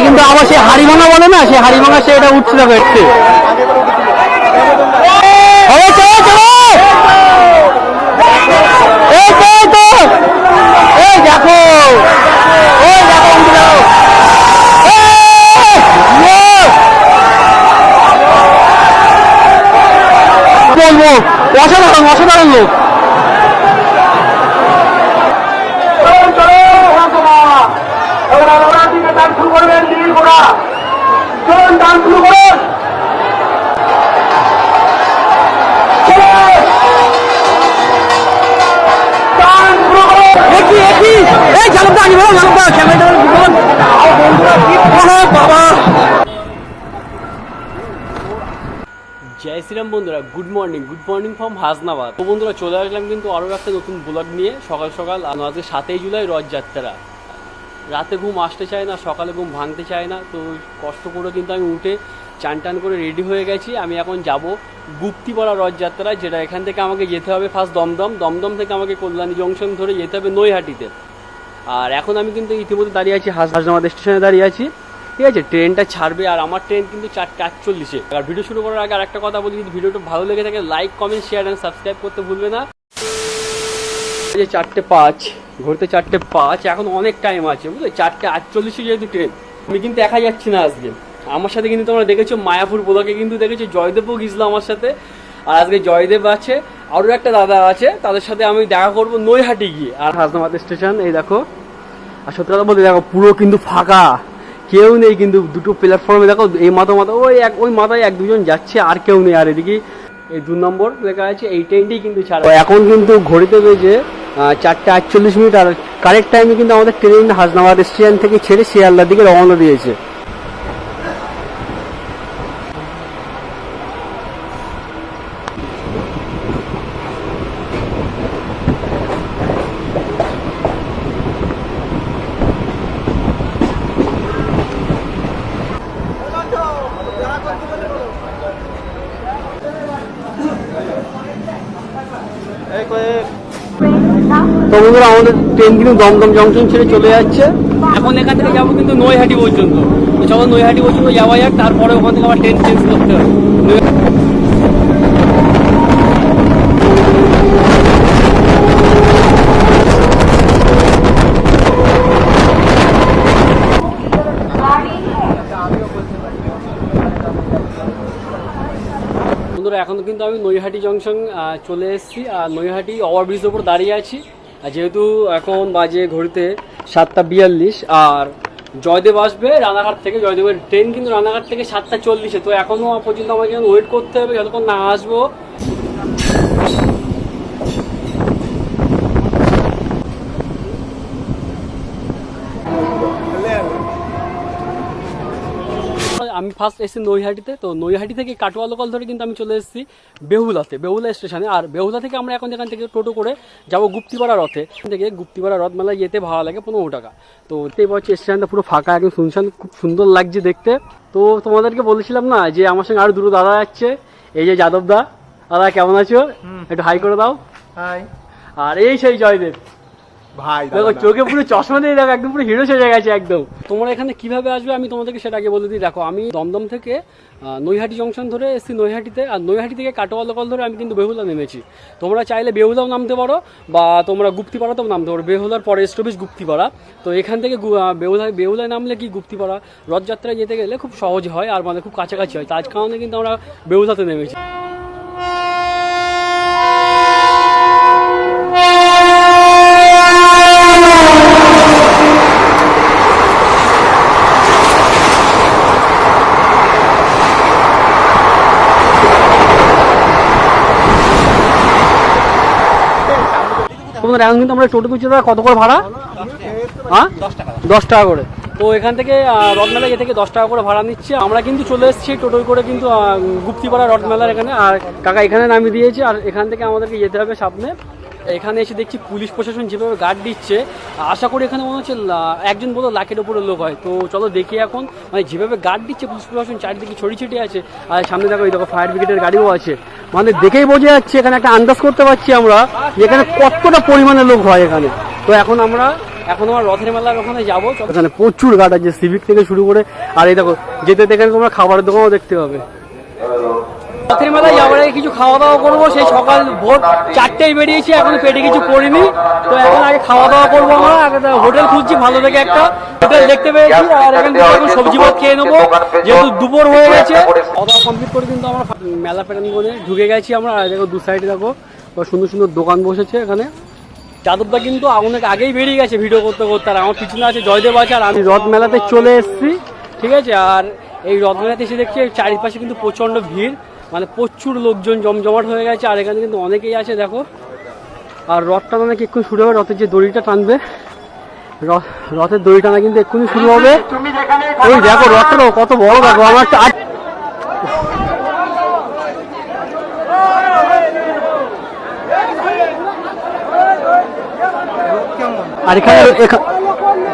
কিন্তু আবার সেই হাড়িভাঙা বলে না? সেই হাড়িভাঙা, সে এটা উঠছে দেখো একটু। দেখো! ওই দেখো! বলব, অসাধারণ অসাধারণ লোক। Good morning. Good morning from Hasnabad. তো বন্ধুরা, চলে আসলাম কিন্তু আরও একটা নতুন ব্লগ নিয়ে। সকাল সকাল আজকে সাতই জুলাই, রথযাত্রা। রাতে ঘুম আসতে চায় না, সকালে ঘুম ভাঙতে চায় না। তো কষ্ট করে কিন্তু আমি উঠে চান টান করে রেডি হয়ে গেছি। আমি এখন যাব গুপ্তিপাড়া রথযাত্রা যেটা এখান থেকে আমাকে যেতে হবে ফার্স্ট দমদম। দমদম থেকে আমাকে কল্যাণী জংশন ধরে যেতে হবে নৈহাটিতে। আর এখন আমি কিন্তু ইতিমধ্যে দাঁড়িয়ে আছি হাস, হাসনাবাদ স্টেশনে দাঁড়িয়ে আছি। ঠিক আছে, ট্রেনটা ছাড়বে আর আমার ট্রেন কিন্তু চারটে আটচল্লিশে। আর ভিডিও শুরু করার আগে আরেকটা কথা বলি, যদি ভিডিওটা ভালো লেগে থাকে like comment share and subscribe করতে ভুলবে না। যে চারটে পাঁচ ঘুরতে চারটে পাঁচ, এখন অনেক টাইম আছে, বুঝলে? চারটে আটচল্লিশে যেহেতু ট্রেন, আমি কিন্তু একা যাচ্ছি না আজকে। আমার সাথে কিন্তু তোমরা দেখেছ মায়াপুর ব্লকে কিন্তু দেখেছ জয়দেবও গিয়েছিল আমার সাথে। আর আজকে জয়দেব আছে, আরও একটা দাদা আছে, তাদের সাথে আমি দেখা করব নৈহাটি গিয়ে। আর হাসনাবাদ স্টেশন, এই দেখো। আর সত্যি কথা বলতে দেখো, পুরো কিন্তু ফাঁকা। কেউ নেই কিন্তু দুটো প্ল্যাটফর্মে দেখো, এই মাথা মাথা, ওই এক, ওই মাথায় এক দুজন যাচ্ছে, আর কেউ নেই। আর এদিকে এই দু নম্বর লেখা আছে, এই ট্রেনটি কিন্তু ছাড়া। এখন কিন্তু ঘড়িতে বেজে চারটে আটচল্লিশ মিনিট, আর কারেক্ট টাইমে কিন্তু আমাদের ট্রেন হাসনাবাদ স্টেশন থেকে ছেড়ে শিয়ালদার দিকে রওনা দিয়েছে। তো বন্ধুরা, আমাদের ট্রেন কিন্তু দমদম জংশন ছেড়ে চলে যাচ্ছে। এখন এখান থেকে যাব কিন্তু নৈহাটি পর্যন্ত। চলো নৈহাটি পর্যন্ত যাওয়া যাক, তারপরে ওখান থেকে আবার ট্রেন চেঞ্জ করতে হবে। এখন কিন্তু আমি নৈহাটি জংশন চলে এসেছি। আর নৈহাটি ওভারব্রিজের উপর দাঁড়িয়ে আছি। আর যেহেতু এখন বাজে ঘড়িতে সাতটা বিয়াল্লিশ, আর জয়দেব আসবে রানাঘাট থেকে, জয়দেবের ট্রেন কিন্তু রানাঘাট থেকে সাতটা চল্লিশে, তো এখনও পর্যন্ত আমাকে ওয়েট করতে হবে, যতক্ষণ না আসব আমি ফার্স্ট এসেছি নৈহাটিতে তো নৈহাটি থেকে কাটোয়া লোকাল ধরে কিন্তু আমি চলে এসেছি বেহুলাতে বেহুলা স্টেশনে। আর বেহুলা থেকে আমরা এখন এখান থেকে টোটো করে যাব গুপ্তিপাড়া রথে। থেকে গুপ্তিপাড়া রথ মেলায় যেতে ভালো লাগে পনেরো টাকা। তো দেখতেই পাচ্ছি স্টেশনটা পুরো ফাঁকা একদম শুনশান খুব সুন্দর লাগছে দেখতে। তো তোমাদেরকে বলেছিলাম না যে আমার সঙ্গে আরও দুটো দাদা যাচ্ছে এই যে যাদব দা। দাদা কেমন আছো? একটু হাই করে দাও। হাই আর এই সেই জয়দেব। ভাই দেখো চোখে পুরো চশমা দিয়ে দেখো একদম পুরো হিরো সেজে গেছে একদম। তোমরা এখানে কীভাবে আসবে? আমি তোমাদেরকে সেটা আগে বলে দিই। দেখো আমি দমদম থেকে নৈহাটি জংশন ধরে এসেছি নৈহাটিতে আর নৈহাটি থেকে কাটোয়া লোকাল ধরে আমি কিন্তু বেহুলা নেমেছি। তোমরা চাইলে বেহুলাও নামতে পারো বা তোমরা গুপ্তিপাড়াতেও নামতে পারো। বেহুলার পরে স্টপেজ গুপ্তিপাড়া। তো এখান থেকে বেহুলায় বেহুলায় নামলে কি গুপ্তিপাড়া? রথযাত্রায় যেতে গেলে খুব সহজ হয় আর মানে খুব কাছাকাছি হয়। তার কারণে কিন্তু আমরা বেহুলাতে নেমেছি। তোমাদের এখন কিন্তু আমরা টোটো পিছু কত করে ভাড়া? হ্যাঁ? দশ টাকা করে। তো এখান থেকে রথমেলা এ থেকে দশ টাকা করে ভাড়া নিচ্ছে। আমরা কিন্তু চলে এসেছি টোটোয় করে কিন্তু গুপ্তিপাড়া রথমেলার এখানে। আর কাকা এখানে নামিয়ে দিয়েছি, আর এখান থেকে আমাদেরকে যেতে হবে সামনে। এখানে এসে দেখছি পুলিশ প্রশাসন যেভাবে গার্ড দিচ্ছে আশা করি এখানে মনে হচ্ছে একজন বলো লাখের ওপরে লোক হয়। তো চলো দেখি এখন মানে যেভাবে গার্ড দিচ্ছে পুলিশ প্রশাসন চারিদিকে ছড়িয়ে ছিটিয়ে আছে আর সামনে দেখো এই দেখো ফায়ার ব্রিগেডের গাড়িও আছে। মানে দেখেই বোঝা যাচ্ছে এখানে একটা আন্দাজ করতে পারছি আমরা যে এখানে কতটা পরিমাণে লোক হয় এখানে। তো এখন আমরা এখন আমার রথের মেলার ওখানে যাব। এখানে প্রচুর গার্ড আছে সিভিক থেকে শুরু করে আর এই দেখো যেতে দেখে তোমরা খাবারের দোকানও দেখতে পাবে। রথের মেলায় যাওয়ার আগে কিছু খাওয়া দাওয়া করব। সেই সকাল ভোর চারটেই বেরিয়েছি, এখন পেটে কিছু করিনি তো এখন আগে খাওয়া দাওয়া করব আমরা। আগে হোটেল খুঁজছি, ভালো থেকে একটা হোটেল দেখতে পেয়েছি। আর এখান থেকে সবজি ভাত খেয়ে নেব। যেহেতু দুপুর হয়ে গেছে। খাওয়া কমপ্লিট করে কিন্তু আমরা মেলা প্রাঙ্গনে ঢুকে গেছি আমরা। আর দেখো দু সাইডে দেখো সুন্দর সুন্দর দোকান বসেছে এখানে। যাদবদা কিন্তু অনেক আগেই বেরিয়ে গেছে ভিডিও করতে করতে। আর আমার পিছনে আছে জয়দেব আছে আর আমি রথ মেলাতে চলে এসেছি। ঠিক আছে? আর এই রথ মেলাতে এসে দেখছি চারিপাশে কিন্তু প্রচণ্ড ভিড়। মানে প্রচুর লোকজন জমজমাট হয়ে গেছে, আর এখানে কিন্তু অনেকেই আছে, দেখো। আর রথটা নাকি এক্ষুনি শুরু হবে, রথের যে দড়িটা টানবে রথের দড়ি টানা কিন্তু এক্ষুনি শুরু হবে। ওই দেখো, রথটা কত বড়, দেখো আমার আর এখানে, এখা-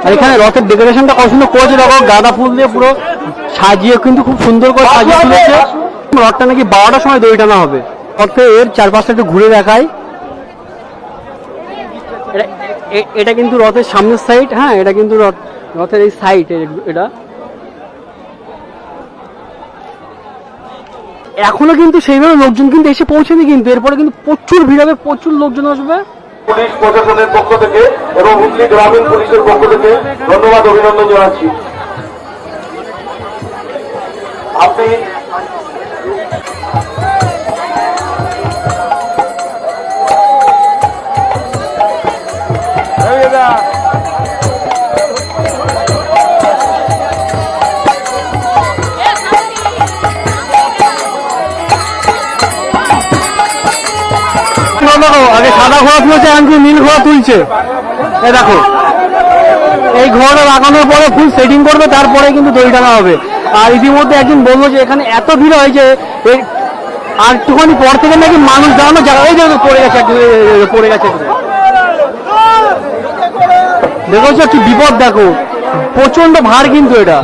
আর এখানে রথের ডেকোরেশনটা কত সুন্দর করেছে, দেখো, গাঁদা ফুল দিয়ে পুরো সাজিয়ে কিন্তু খুব সুন্দর করে সাজিয়ে তুলেছে। রথটা নাকি বারোটার সময় দড়ি টানা হবে। রথে এর চারপাশটা একটু ঘুরে দেখাই। এটা- এটা কিন্তু রথের সামনের সাইড হ্যাঁ এটা কিন্তু রথ- রথের এই সাইড এটা। এখনও কিন্তু সেইভাবে লোকজন কিন্তু এসে পৌঁছেনি কিন্তু এরপরে কিন্তু প্রচুর ভিড় হবে প্রচুর লোকজন আসবে। পুলিশ প্রশাসনের পক্ষ থেকে এবং হুগলি গ্রামীণ পুলিশের পক্ষ থেকে ধন্যবাদ অভিনন্দন জানাচ্ছি। আপনি সাদা ঘোড়া তুলেছে এখন কিন্তু নীল ঘোড়া তুলছে। এই দেখো। এই ঘোড়া লাগানোর পরে ফুল সেটিং করবে, তারপরে কিন্তু দড়ি টানা হবে। আর ইতিমধ্যে একজন বলল যে, এখানে এত ভিড় হয় যে আর একটুখানি পর থেকে নাকি মানুষ দাঁড়ানো জায়গা যে পড়ে গেছে পড়ে গেছে। দেখো কি বিপদ, দেখো। প্রচণ্ড ভার কিন্তু এটা।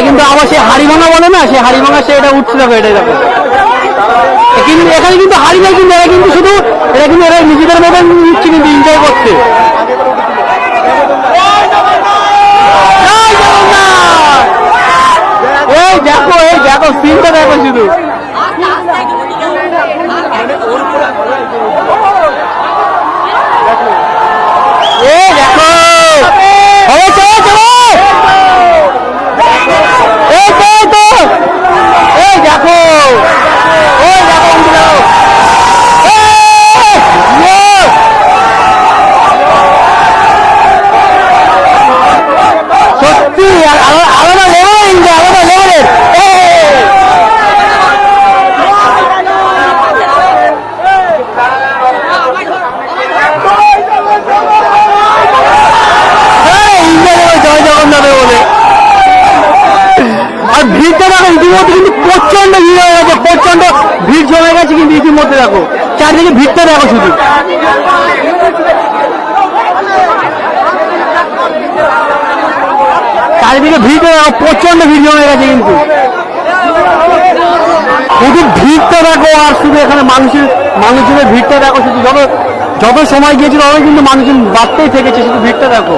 কিন্তু আবার সে হাড়ি ভাঙা বলে না? সে হাড়ি ভাঙা সে এটা উঠছে দেখো, এটাই দেখো। কিন্তু এখানে কিন্তু হাড়ি নাই, কিন্তু এরা কিন্তু শুধু, এরা কিন্তু এরা নিজেদের মতন নিচ্ছে, কিন্তু এনজয় করছে। এই দেখো এই দেখো সিনটা দেখো শুধু এই দেখো হবে চলো চলো এই তো এই তো এই দেখো ওই দেখো উঠে যাও এই! ইয়ে! সত্যি আর আলা- আলাদা লেভেল এনজয় আলাদা লেভেলের জয় জগন্নাথ বলে আর ভিড়টা দেখো ইতিমধ্যে কিন্তু প্রচণ্ড ভিড় হয়ে গেছে প্রচণ্ড ভিড় জমে গেছে কিন্তু ইতিমধ্যে দেখো চারদিকে ভিড়টা দেখো শুধু চারিদিকে ভিড়টা দেখো প্রচণ্ড ভিড় জমে গেছে কিন্তু শুধু ভিড়টা দেখো, আর শুধু এখানে মানুষের মানুষজনের ভিড়টা দেখো, শুধু যত যত সময় গিয়েছিল অনেক কিন্তু মানুষজন বাড়তেই থেকেছে, শুধু ভিড়টা দেখো।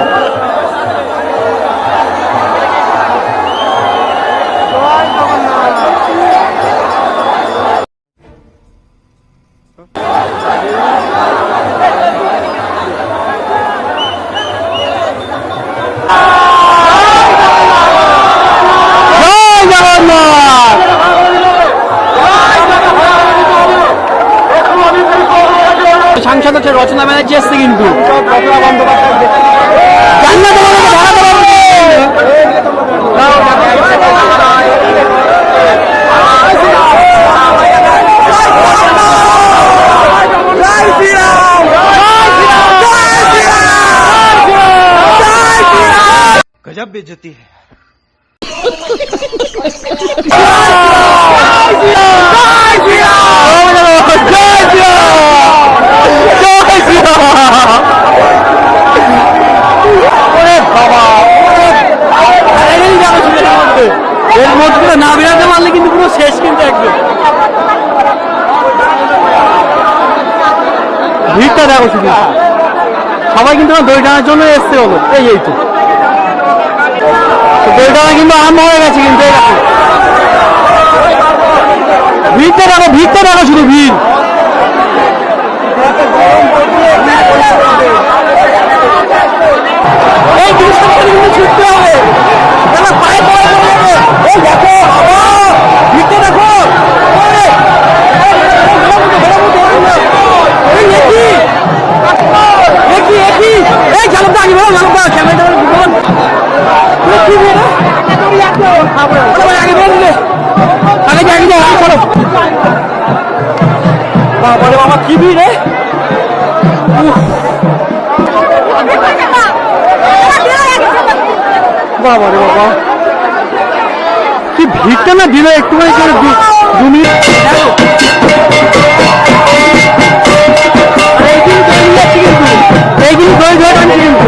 রচনা ব্যানার্জি এসছে কিন্তু জান্নাতে বলো তো, ভাড়াতে বলো তো। गजब बेइज्जती है পুরো না বেরাতে পারলে কিন্তু পুরো শেষ কিন্তু একদম। ভিড়টা দেখো শুধু। সবাই কিন্তু দই টানার জন্য এসছে হলো এই এই তো। দই টানা কিন্তু আরম্ভ হয়ে গেছে কিন্তু ভিড়টা দেখো ভিড়টা দেখো শুধু ভিড়। এই, জিনিসটা কিন্তু ছুটতে হবে। বাবা রে বাবা কি ভিড় রে বাবা বাবা কি ভিড়টা না দিল একটুখানি করে দু- মিনিট। এইগুলো কিন্তু।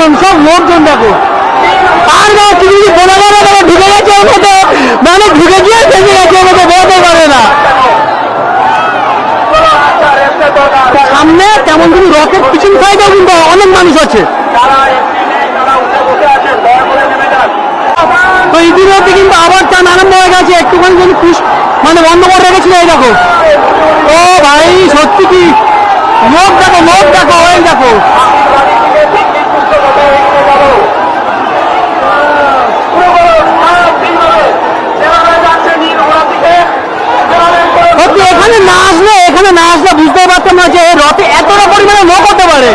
লোকজন, সব লোকজন দেখো। আর না কিছু কিছু বলে বলে বলে ঢুকে গেছে ওর মধ্যে। মানে ঢুকে গিয়ে ভেঙে গেছে ওর মধ্যে বলতে পারে না। সামনে তেমন কিন্তু রকেট পিছন সাইডেও কিন্তু অনেক মানুষ আছে। তো ইতিমধ্যে কিন্তু আবার টান আরম্ভ হয়ে গেছে। একটুখানি যদি পুশ মানে বন্ধ করে রেখেছিল এই দেখো। ও ভাই, সত্যি কি? লোক দেখো লোক দেখো এই দেখো। সত্যি এখানে না আসলে, এখানে না আসলে বুঝতে পারতাম না যে রথে এতটা পরিমাণে লোক হতে পারে।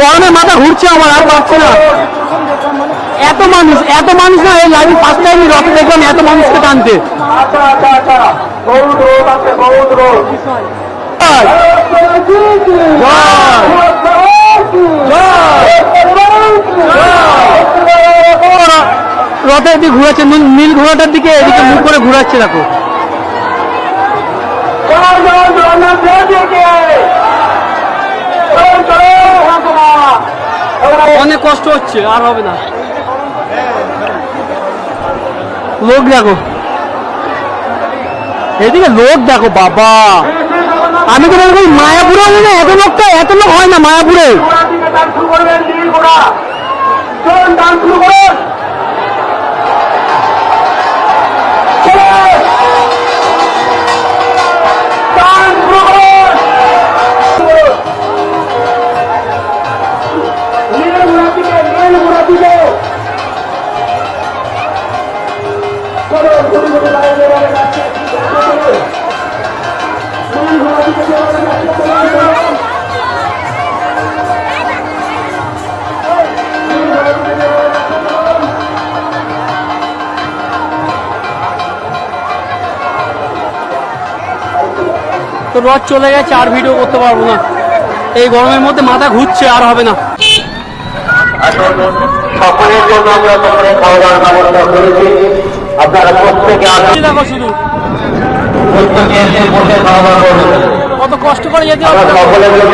গরমে মাথা ঘুরছে আমার, আর পারছি না। এত মানুষ এত মানুষ না এই লাইভ ফার্স্ট টাইম রথে দেখলাম এত মানুষকে টানতে! রথের দিকে ঘুরাচ্ছে নীল ঘোড়াটার দিকে এদিকে মুখ করে ঘুরাচ্ছে দেখো। অনেক কষ্ট হচ্ছে আর হবে না। লোক দেখো। এদিকে লোক দেখো বাবা। আমি তো মনে করি মায়াপুরে না এত লোকটা এত লোক হয় না মায়াপুরে। শুরু করবেন তো রথ চলে গেছে আর ভিডিও করতে পারব না। এই গরমের মধ্যে মাথা ঘুরছে আর হবে না। আসুন সকলের জন্য আমরা সকলে খাওয়া দাওয়ার ব্যবস্থা করেছি। আপনারা প্রত্যেকে আসুন এই দেখো শুধু। প্রত্যেকে এসে বসে খাওয়া দাওয়া করবেন কত কষ্ট করে যেতে হবে। সকলের জন্য